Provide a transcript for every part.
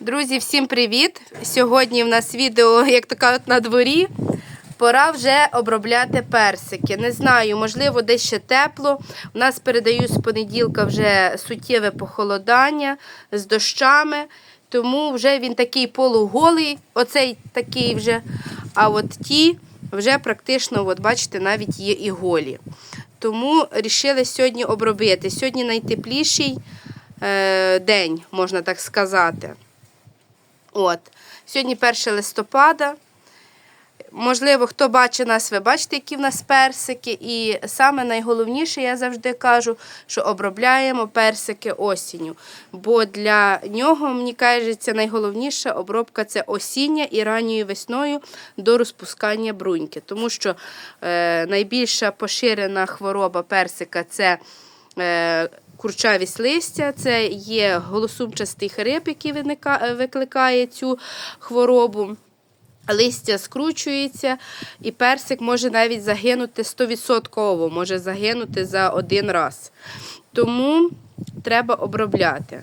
Друзі, всім привіт! Сьогодні в нас відео, як то кажуть, на дворі. Пора вже обробляти персики. Не знаю, можливо, десь ще тепло. У нас передають з понеділка вже суттєве похолодання з дощами. Тому вже він такий полуголий, оцей такий вже. А от ті вже практично, от бачите, навіть є і голі. Тому вирішили сьогодні обробити. Сьогодні найтепліший е, день, можна так сказати. От. Сьогодні 1 листопада. Можливо, хто бачить нас, ви бачите, які в нас персики. І саме найголовніше, я завжди кажу, що обробляємо персики осінню. Бо для нього, мені кажеться, найголовніша обробка це осіння і ранньою весною до розпускання бруньки. Тому що е, найбільша поширена хвороба персика це. Е, Курчавість листя, це є голосумчастий хрип, який виника- викликає цю хворобу. Листя скручується, і персик може навіть загинути 100%, може загинути за один раз. Тому треба обробляти.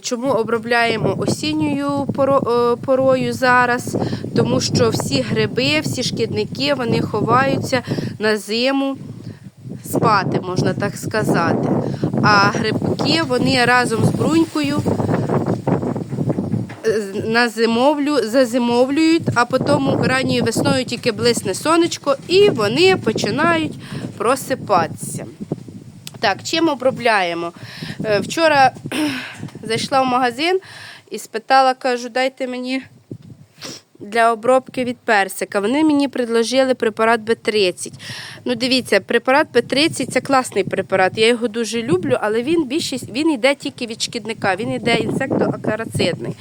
Чому обробляємо осінньою е, порою зараз? Тому що всі гриби, всі шкідники вони ховаються на зиму спати, можна так сказати. А грибки вони разом з брунькою е, назимовлю, зазимовлюють, а потім ранньою весною тільки блисне сонечко, і вони починають просипатися. Так, чим обробляємо? Е, Вчора зайшла в магазин і спитала, кажу, дайте мені для обробки від персика. Вони мені предложили препарат Б30. Ну, дивіться, препарат Б30 це класний препарат. Я його дуже люблю, але він більшість він йде тільки від шкідника, він йде інсектоакарацидний.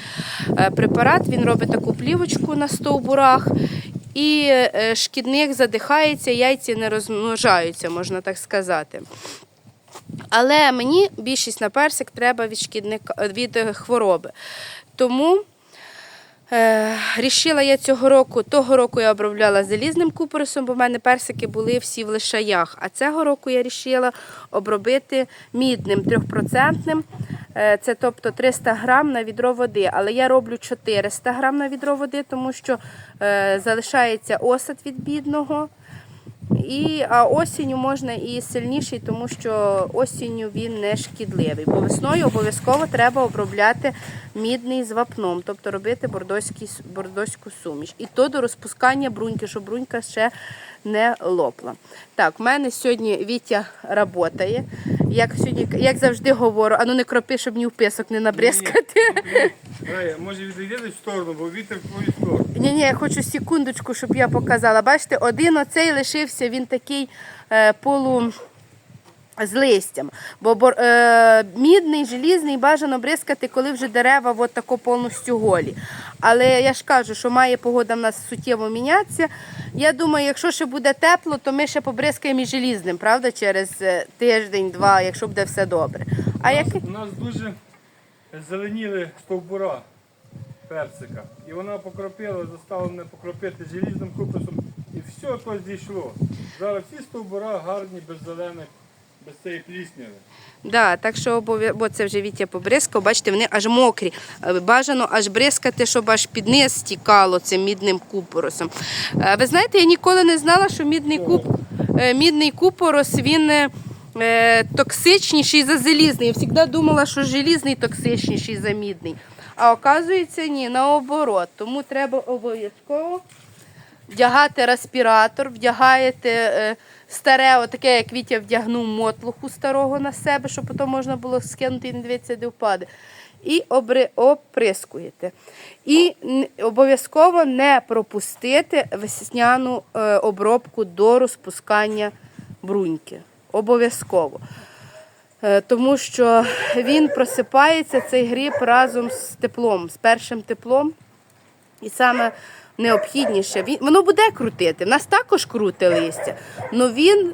Е, Препарат він робить таку плівочку на стовбурах. І е, шкідник задихається, яйці не розмножаються, можна так сказати. Але мені більшість на персик треба від шкідника від е, хвороби. Тому рішила я цього року, того року я обробляла залізним купоросом, бо в мене персики були всі в лишаях. А цього року я рішила обробити мідним трьохпроцентним. Е, Це тобто 300 грам на відро води. Але я роблю 400 грам на відро води, тому що е, залишається осад від бідного. І, осінню можна і сильніший, тому що осінню він не шкідливий. Бо весною обов'язково треба обробляти мідний з вапном, тобто робити бордоський, бордоську суміш. І то до розпускання бруньки, щоб брунька ще не лопла. Так, в мене сьогодні Вітя працює. Як, сьогодні, як завжди говорю, а ну не кропи, щоб ні в писок не набризкати. Рая, може відійдете в сторону, бо вітер в твою сторону. Ні, ні, я хочу секундочку, щоб я показала. Бачите, один оцей лишився, він такий е, полу з листям. Бо бор- е, мідний, желізний бажано бризкати, коли вже дерева от тако повністю голі. Але я ж кажу, що має погода в нас суттєво мінятися. Я думаю, якщо ще буде тепло, то ми ще побризкаємо і желізним, правда, через е, тиждень-два, якщо буде все добре. А як... У нас дуже зеленіли стовбура персика. І вона покропила, заставила мене покропити желізним купусом. І все то зійшло. Зараз всі стовбура гарні, без зелених, без цієї плісняви. Да, так що обов'я- бо це вже Вітя побризкав, бачите, вони аж мокрі. Е, Бажано аж бризкати, щоб аж під низ стікало цим мідним купоросом. Е, Ви знаєте, я ніколи не знала, що мідний, куп, е, мідний купорос він е, токсичніший за залізний. Я завжди думала, що желізний токсичніший за мідний. А оказується, ні, наоборот. Тому треба обов'язково вдягати респіратор, вдягаєте е, старе, отаке, як Вітя вдягнув мотлуху старого на себе, щоб потім можна було скинути і не дивитися, де впаде. І обри, оприскуєте. І обов'язково не пропустити весняну е, обробку до розпускання бруньки. Обов'язково. Е, Тому що він просипається, цей гриб разом з теплом, з першим теплом. І саме необхідніше, він, воно буде крутити. В нас також крути листя. але він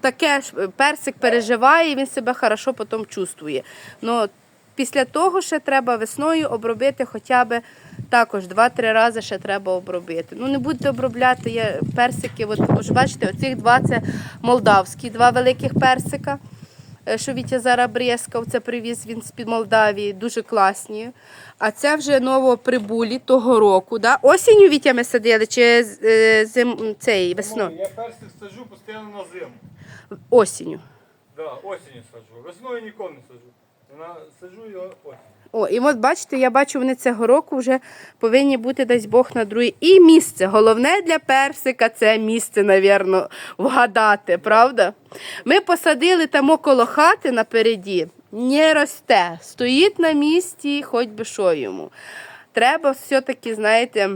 таке персик переживає, він себе хорошо потім чувствує. Ну, після того ще треба весною обробити хоча б також 2-3 рази ще треба обробити. Ну не будете обробляти я персики. От, ж бачите, оцих два це молдавські, два великих персика. е, що Вітя зараз брескав, це привіз він з-під Молдавії, дуже класні. А це вже новоприбулі того року. Да? Осінню Вітя ми садили чи е, зим, цей, весною? Я персик саджу постійно на зиму. Осінню. Да, осінню саджу. Весною ніколи не саджу. Вона саджу його осінь. О, і от бачите, я бачу, вони цього року вже повинні бути дасть Бог на другий. І місце. Головне для персика це місце, навірно, вгадати, правда? Ми посадили там около хати напереді, не росте, стоїть на місці, хоч би що йому. Треба все-таки, знаєте,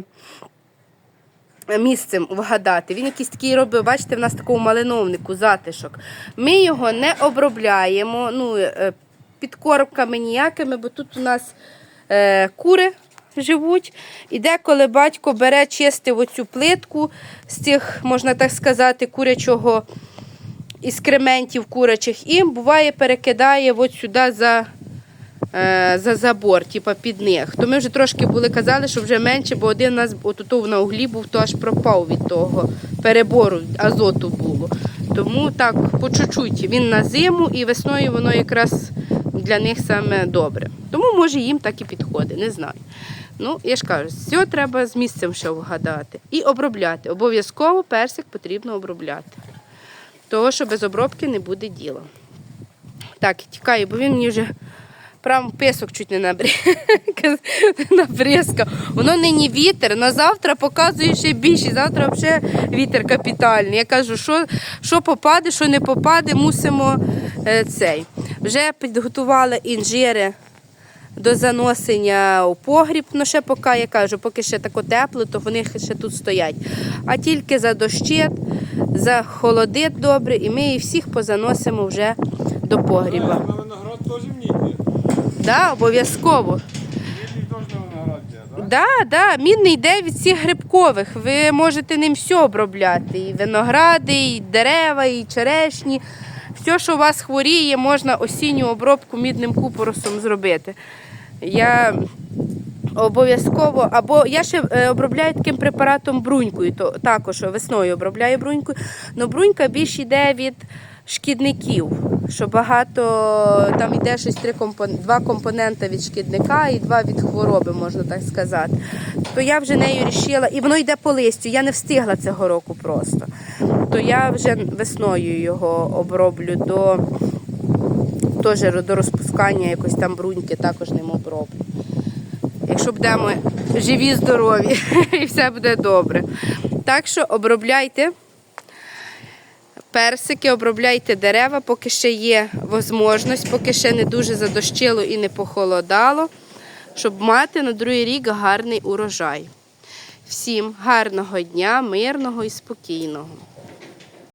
місцем вгадати. Він якийсь такий робив, бачите, в нас такому малиновнику затишок. Ми його не обробляємо ну, е, підкормками ніякими, бо тут у нас е, кури живуть. І деколи батько бере, чистив оцю плитку з цих, можна так сказати, курячого іскрементів курячих і буває перекидає от сюди за е, за забор, типа під них. То ми вже трошки були казали, що вже менше, бо один у нас отут на углі був, то аж пропав від того перебору, азоту було. Тому так, по чуть-чуть. Він на зиму і весною воно якраз для них саме добре. Тому може їм так і підходить, не знаю. Ну, я ж кажу, все треба з місцем ще вгадати. І обробляти. Обов'язково персик потрібно обробляти. Того, що без обробки не буде діла. Так, тікаю, бо він мені вже прям писок чуть не набризкав. Воно нині вітер, на завтра показує ще більше. Завтра вже вітер капітальний. Я кажу, що, що попаде, що не попаде, мусимо е, цей. Вже підготували інжири до заносення у погріб. Ну ще поки я кажу, поки ще тако тепло, то вони ще тут стоять. А тільки за дощит, за холодит добре, і ми їх всіх позаносимо вже до погріба. На виноград теж мідний. Да, обов'язково. Так? Да, да, мідний йде від всіх грибкових. Ви можете ним все обробляти. І виногради, і дерева, і черешні. Все, що у вас хворіє, можна осінню обробку мідним купоросом зробити. Я обов'язково, або я ще е, обробляю таким препаратом брунькою, то також весною обробляю брунькою. але брунька більш йде від шкідників, що багато там йде щось три компон... два компоненти від шкідника і два від хвороби, можна так сказати. То я вже нею рішила, і воно йде по листю. Я не встигла цього року просто. То я вже весною його оброблю до, теж до розпускання якось там бруньки, також ним оброблю. Якщо будемо живі, здорові, і все буде добре. Так що обробляйте персики, обробляйте дерева, поки ще є можливість, поки ще не дуже задощило і не похолодало, щоб мати на другий рік гарний урожай. Всім гарного дня, мирного і спокійного.